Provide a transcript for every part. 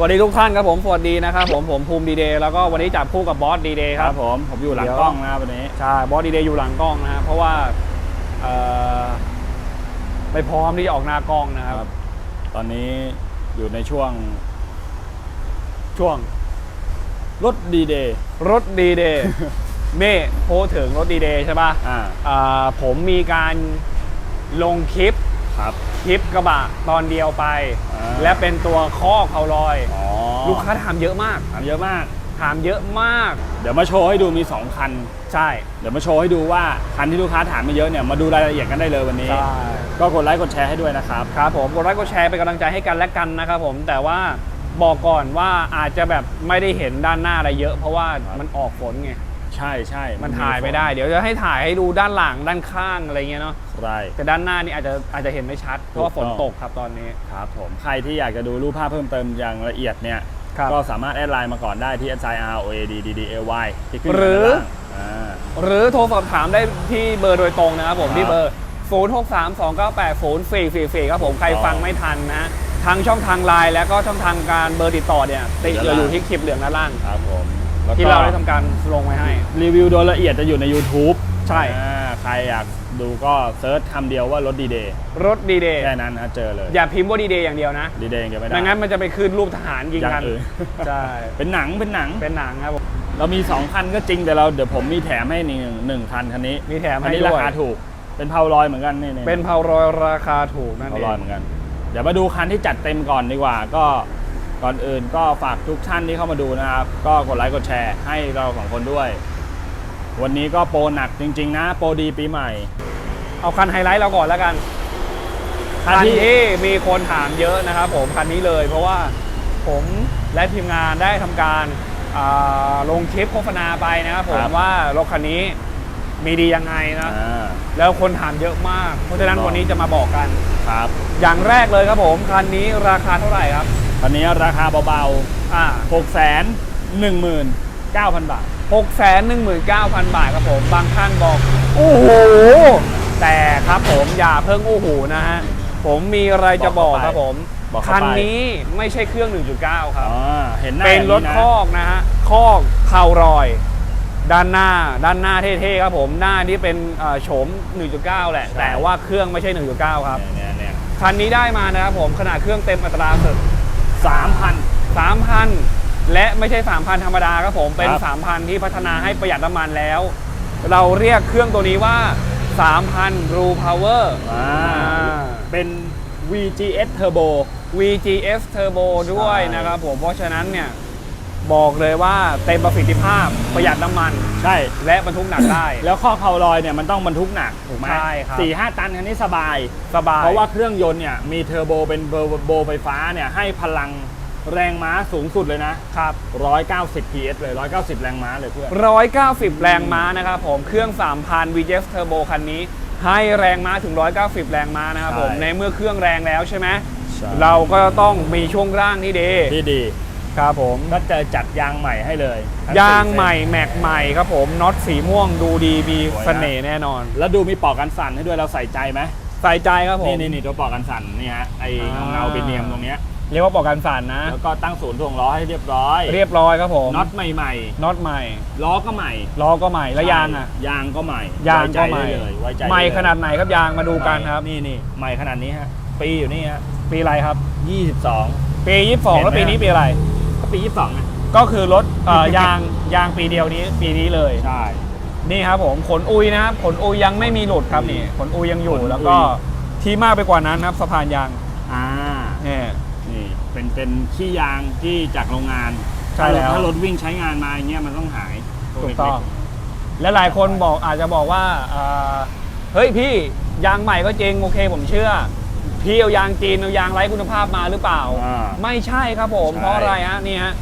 วัสดีทุกท่านครับผมสวัสดีนะครับผมผมภูมิดีเดย์แล้วก็วันนี้จับคู่กับบอสดีเดย์คครัรับ บผมผมอยู่หลังเดี๋ยว กล้องนะครับวันนี้ ใช่บอสดีเดย์อยู่หลังกล้องนะครับเพราะว่าเอ่อไม่พร้อมที่จะออกหน้ากล้องนะครับ ครับ ตอนนี้อยู่ในช่วงช่วงรถดีเดย์รถดีเดย์ เม่โพสต์ถึงรถดีเดย์ใช่ป่ะอ่าอ่าผมมีการลงคลิปครับ คลิปกระบะตอนเดียวไป อ่า และเป็นตัวคอกเขาลอย อ๋อลูกค้าถามเยอะมาก ถามเยอะมาก ถามเยอะมาก เดี๋ยวมาโชว์ให้ดูมี 2 คัน ใช่ เดี๋ยวมาโชว์ให้ดูว่า คันที่ลูกค้าถามมาเยอะเนี่ย มาดูรายละเอียดกันได้เลยวันนี้ใช่ก็กดไลค์กดแชร์ให้ด้วยนะครับ ครับผมกดไลค์กดแชร์เป็นกำลังใจให้กันและกันนะครับผมแต่ว่าบอกก่อนว่าอาจจะแบบไม่ได้เห็นด้านหน้าอะไรเยอะ เพราะว่าครับมันออกฝนไง ใช่ใช่มันถ่ายไม่ได้ เดี๋ยวจะให้ถ่ายให้ดูด้านหลังด้านข้างอะไรเงี้ยเนาะใช่แต่ด้านหน้านี่อาจจะอาจจะเห็นไม่ชัด เพราะว่าฝนตกครับตอนนี้ครับผมใครที่อยากจะดูรูปภาพเพิ่มเติมอย่างละเอียดเนี่ยครับก็สามารถแอดไลน์มาก่อนได้ที่ s i r o a d d d a y ที่ขึ้นหรือด้านล่างอ่าหรือโทรสอบถามได้ที่เบอร์โดยตรงนะครับผมครับที่เบอร์ 0 6 3 2 9 8 0 4 4 4 ครับผมใครถูกต้องฟังไม่ทันนะทางช่องทางไลน์แล้วก็ช่องทางการเบอร์ติดต่อเนี่ยติดด้านอยู่ล่างที่คลิปเหลืองด้านล่างครับผม แล้วก็ ที่เราได้ทำการลงไว้ให้ รีวิวโดยละเอียดจะอยู่ใน YouTube ใช่ อ่าใครอยากดูก็เซิร์ชคำเดียวว่ารถดีเดย์รถดีเดย์แค่นั้นนะเจอเลยอย่าพิมพ์ว่าดีเดย์อย่างเดียวนะดีเดย์อย่างเดียวไม่ได้ไม่งั้นมันจะไปขึ้นรูปทหารยิงอย่างกันอื่น ใช่เป็นหนังเป็นหนัง เป็นหนังครับผมเรามี 2 คันก็จริงแต่เราเดี๋ยวผมมีแถมให้หนึ่งหนึ่งคันคันนี้มีแถมอัให้นนี้ด้ราวยคาถูก เป็นเพาลอยเหมือนกันนี่ๆเป็นเพารอยราคาถูกนั่นเพาเอลอยงเหมือนกัน เดี๋ยวมาดูคันที่จัดเต็มก่อนดีกว่า ก็ ก่อนอื่นก็ฝากทุกท่านที่เข้ามาดูนะครับ ก็กดไลค์กดแชร์ให้เราสองคนด้วย วันนี้ก็โปรหนักจริง ๆ นะ โปรดีปีใหม่ เอาคันไฮไลท์เราก่อนแล้วกัน คันที่มีคนถามเยอะนะครับผมคันนี้เลย เพราะว่าผมและทีมงานได้ทำการอ่าลงคลิปโฆษณาไปนะครับผมครับว่ารถคันนี้มีดียังไงนะอ่าแล้วคนถามเยอะมาก เพราะฉะนั้นถูกต้องวันนี้จะมาบอกกันครับ อย่างแรกเลยครับผม คันนี้ราคาเท่าไหร่ครับ ตอนนี้ราคาเบาๆหกแสนหนึ่งหมื่นเก้าพันบาท หกแสนหนึ่งหมื่นเก้าพันบาทครับผม บางท่านบอก โอ้โห แต่ครับผมอย่าเพิ่งโอ้โหนะฮะ ผมมีอะไรจะบอกครับผมคันนี้ไม่ใช่เครื่อง 1.9 ครับ อ๋เห็นหน้าเป็นรถคอกนะฮะ คอกคารอย ด้านหน้า ด้านหน้าเท่ๆครับผม หน้านี่เป็นเอ่อโฉม 1.9 แหละ แต่ว่าเครื่องไม่ใช่ 1.9 ครับงนี้เนี่ยเนี่คันนี้ได้มานะครับผม ขนาดเครื่องเต็มอัตราสุด 3,000 3,000 และไม่ใช่ 3,000 ธรรมดาครับผม เป็น ครับ 3,000 ที่พัฒนาให้ประหยัดน้ำมันแล้ว เราเรียกเครื่องตัวนี้ว่า 3,000 Roo Power อ่าเป็น VGS Turbo VGS Turbo ด้วยนะครับผม เพราะฉะนั้นเนี่ย บอกเลยว่าเต็มประสิทธิภาพประหยัดน้ำมัน ใช่ และบรรทุกหนักได้ แล้วข้อเพาลอยเนี่ยมันต้องบรรทุกหนักถูกไหมใช่ครับ สี่ห้าตันคันนี้สบาย สบายเพราะว่าเครื่องยนต์เนี่ยมีเทอร์โบเป็นเบอร์โบไฟฟ้าเนี่ยให้พลังแรงม้าสูงสุดเลยนะครับ 190 PS เลย 190 แรงม้าเลยเพื่อน 190 แรงม้านะครับผมเครื่อง 3,000 VGS Turbo คันนี้ ให้แรงม้าถึง 190 แรงม้านะครับผมใช่ ในเมื่อเครื่องแรงแล้วใช่ไหมใช่เราก็ต้องมีช่วงร่างที่ดี ที่ดี ครับผมก็จะจัดยางใหม่ให้เลยทั้ยางสี่เส้น ใหม่แม็กใหม่ครับผมน็อตสีม่วงดูดีมีสวยนะ เสน่ห์แน่นอน แล้วดูมีปลอกกันสั่นให้ด้วยเราใส่ใจไหมใส่ใจครับผม นี่นี่นี่ตัวปลอกกันสั่นนี่ฮะไออ่า เงาๆเป็นเนียมตรงเนี้ยเรียกว่าปลอกกันสั่นนะ แล้วก็ตั้งศูนย์ถ่วงล้อให้เรียบร้อยเรียบร้อยครับผมน็อตใหม่น็อตใหม่ๆล้อก็ใหม่ล้อก็ใหม่แล้วยางอะ ยางก็ใหม่ยางก็ใหม่ไว้ใจได้เลยไว้ใจใหม่ได้เลยขนาดไหนครับยางมาดูกันครับนี่นี่ใหม่ขนาดนี้ฮะปีอยู่นี่ฮะปีอะไรครับ 22 ปี 22 แล้วปีนี้ปีอะไรก็ ปี 22นะก็คือรถเอ่อยางยางปีเดียวนี้ปีนี้เลย ใช่ นี่ครับผมขนอุยนะครับขนอุยยังไม่มีหลุดครับนี่ขนอุยยังอยู่ขนอุย แล้วก็ที่มากไปกว่านั้นนะครับสะพานยางอ่า เนี่ย นี่เป็นเป็นขี้ยางที่จากโรงงานใช่แล้ว ถ้ารถวิ่งใช้งานมาอย่างเงี้ยมันต้องหายถูกต้อง และหลายคนบอกอาจจะบอกว่าอ่าเฮ้ยพี่ยางใหม่ก็จริงโอเคผมเชื่อ พี่เอายางจีนเอายางไร้คุณภาพมาหรือเปล่า อ่าไม่ใช่ครับผม ใช่ เพราะอะไรฮะนี่ฮะ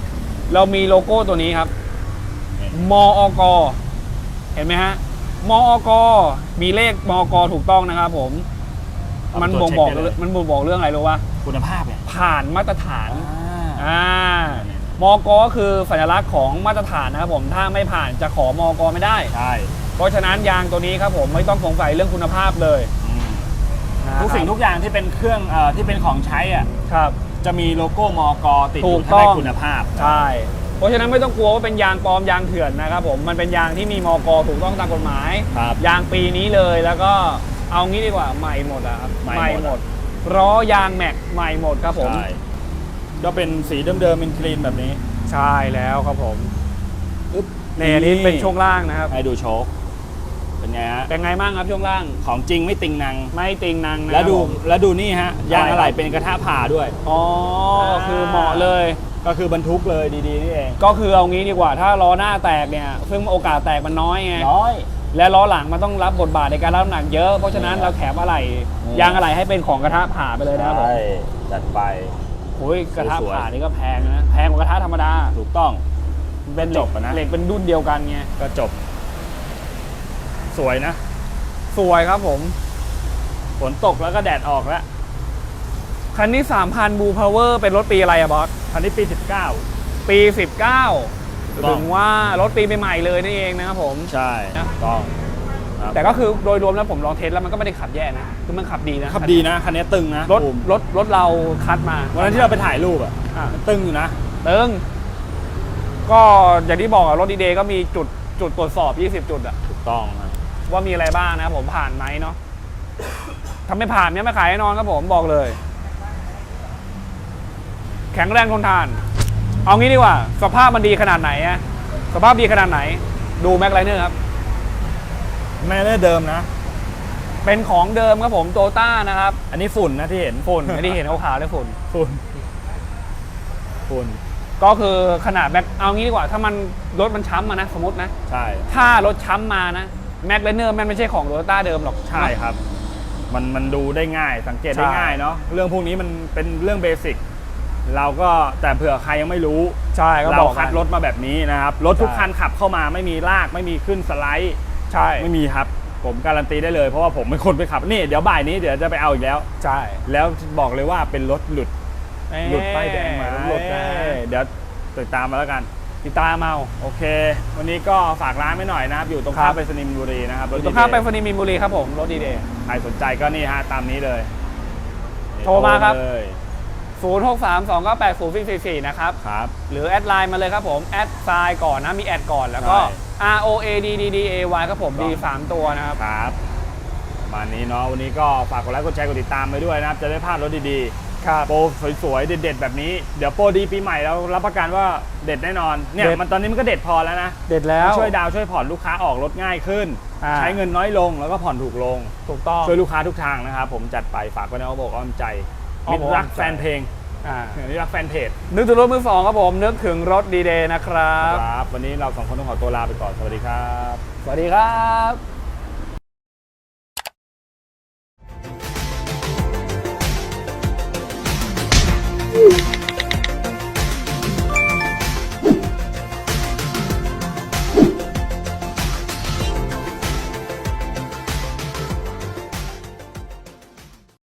เรามีโลโก้ตัวนี้ครับนี่มอกเห็นไหมฮะมอกมีเลขมอกถูกต้องนะครับผมมันบ่งบอกเาไปตรวจเช็คได้เลย มันบ่งบอกเรื่องอะไรรู้ปะคุณภาพเนี่ยผ่านมาตรฐาน อ่าอ่ามอกก็คือสัญลักษณ์ของมาตรฐานนะครับผมถ้าไม่ผ่านจะขอมอกไม่ได้ ใช่ เพราะฉะนั้นยางตัวนี้ครับผมไม่ต้องสงสัยเรื่องคุณภาพเลยอืมนะครับ ทุกสิ่งทุกอย่างที่เป็นเครื่องเอ่อที่เป็นของใช้อะครับ จะมีโลโก้มอกติดอถูยู่กถ้าได้ต้อง คุณภาพ ใช่ เพราะฉะนั้นไม่ต้องกลัวว่าเป็นยางปลอมยางเถื่อนนะครับผม มันเป็นยางที่มีมอกถูกต้องตามกฎหมาย ครับยางปีนี้เลยแล้วก็เอางี้ดีกว่าใหม่หมดอะครับใหม่หมด ล้อยางแม็กใหม่หมดครับผม ใช่ก็เป็นสีเดิมๆเป็นคลีนแบบนี้ ใช่แล้วครับผมอึ๊บเนี่ยอันนี้เป็นช่วงล่างนะครับ ให้ดูโชค เป็นไงฮะ เป็นไงบ้างครับช่วงล่าง ของจริงไม่ติงนัง ไม่ติงนังนะแล้วดูครับผม แล้วดูนี่ฮะ ยางอะไรครับอะไหล่เป็นกระทะผ่าด้วย อ๋อก็คือเหมาะเลย ก็คือบรรทุกเลยดีๆนี่เอง ก็คือเอางี้ดีกว่า ถ้าล้อหน้าแตกเนี่ย ซึ่งโอกาสแตกมันน้อยไง น้อย และล้อหลังมันต้องรับบทบาทในการรับน้ำหนักเยอะ เพราะฉะนั้นนี่เราแถมอะไรนี่ยางอะไรให้เป็นของกระทะผ่าไปเลยนะครับผมใช่จัดไป โอ้ยกระทะสวยๆ ผ่านี่ก็แพงนะ แพงกว่ากระทะธรรมดา ถูกต้อง เป็นเหจล็กบอะนะ เหล็กเป็นรุ่นเดียวกันไง ก็จบ สวยนะ สวยครับผม ฝนตกแล้วก็แดดออกแล้ว คันนี้3,000 Blue Power เป็นรถปีอะไรอะบอส คันนี้ปี 19 ปีถูก19ต้ถึองงว่ารถปีใหม่ๆเลยนี่เองนะครับผม ใช่นะถูกต้องครับแต่ก็คือโดยรวมแล้วผมลองเทสแล้วมันก็ไม่ได้ขับแย่นะ คือมันขับดีนะ ขับดีนะ คันนี้ตึงนะ รถภูมิรถรถเราคัดมา วันนั้นที่เราไปถ่ายรูปอะอะมันตึงอยู่นะเติงก็อย่างที่บอกอะรถดีเดย์ก็มีจุดจุดตรวจสอบ 20 จุดอะถูกต้องนะ ว่ามีอะไรบ้างนะผมผ่านไหมเนาะถ้าไม่ผ่านเนี่ยไม่ขายแน่นอนครับผมบอกเลย แข็งแรงทนทาน เอางี้ดีกว่า สภาพมันดีขนาดไหนอะสภาพดีขนาดไหน ดูแม็กไลเนอร์ครับ แม่เล่เดิมนะ เป็นของเดิมครับผมโตต้านะครับ อันนี้ฝุ่นนะที่เห็นฝุ่นไม่ได้เห็นขาวๆเลยฝุ่นฝุ่นฝุ่นก็คือขนาดแม็กเอางี้ดีกว่า ถ้ามันรถมันช้ำมานะ สมมตินะ ใช่ ถ้ารถช้ำมานะ แม็กไลเนอร์มันไม่ใช่ของโตต้าเดิมหรอก ใช่ครับ มันมันดูได้ง่ายสังเกตได้ใช่ ง่ายเนาะเรื่องพวกนี้มันเป็นเรื่องเบสิกเราก็แต่เผื่อใครยังไม่รู้ ใช่ก็เราบอกคัดรถมาแบบนี้นะครับ รถทุกใช่คันขับเข้ามาไม่มีลากไม่มีขึ้นสไลด์ ใช่ไม่มีครับ ผมการันตีได้เลยเพราะว่าผมเป็นคนไปขับนี่เดี๋ยวบ่ายนี้เดี๋ยวจะไปเอาอีกแล้ว ใช่แล้วบอกเลยว่าเป็นรถหลุดหลุดป้ายแดงมาหลุดนะเอ้ยเดี๋ยวติดตามมาแล้วกัน ติดตามเอาโอเค วันนี้ก็ฝากร้านไว้หน่อยนะครับ อยู่ตรงครัข้ามบไปสนิมบุรีนะครับอยู่ถตรงข้ามไปดีๆฟนิมีนบุรีครับผมรถดีเดย์ใครสนใจก็นี่ฮะตามนี้เลยโทรมาครับ เลย0 6 3 2 9 8 0 4 4นะครับ ครับ หรือแอดไลน์มาเลยครับผมแอดไซน์ก่อนนะมีแอดก่อนแล้วก็ใช่ R O A D D D A Y ครับผมถูกต้ดีองสามตัวนะครับ ครับประมาณนี้เนาะวันนี้ก็ฝากกดไลค์กดแชร์กดติดตามไปด้วยนะครับ จะได้พลาดรถดีๆ ครับ โปรสวยๆ เด็ดๆ แบบนี้ เดี๋ยวโปรดีปีใหม่เรารับประกันว่าเด็ดแน่นอน เนี่ยเด็ด มันตอนนี้มันก็เด็ดพอแล้วนะเด็ดแล้ว ช่วยดาวช่วยผ่อนลูกค้าออกรถง่ายขึ้น อ่า ใช้เงินน้อยลงแล้วก็ผ่อนถูกลง ถูกต้อง ช่วยลูกค้าทุกทางนะครับ ผมจัดไปฝากไว้ในอ้อมอกอ้อมใจอ้อมิมตอกรรักอ้อมใจ แฟนเพลงอ่ามิตรรักแฟนเพจนึกถึงรถมือสองครับผม นึกถึงรถดีเดย์นะครับ ครับ วันนี้เราสองคนต้องขอตัวลาไปก่อน สวัสดีครับ สวัสดีครับ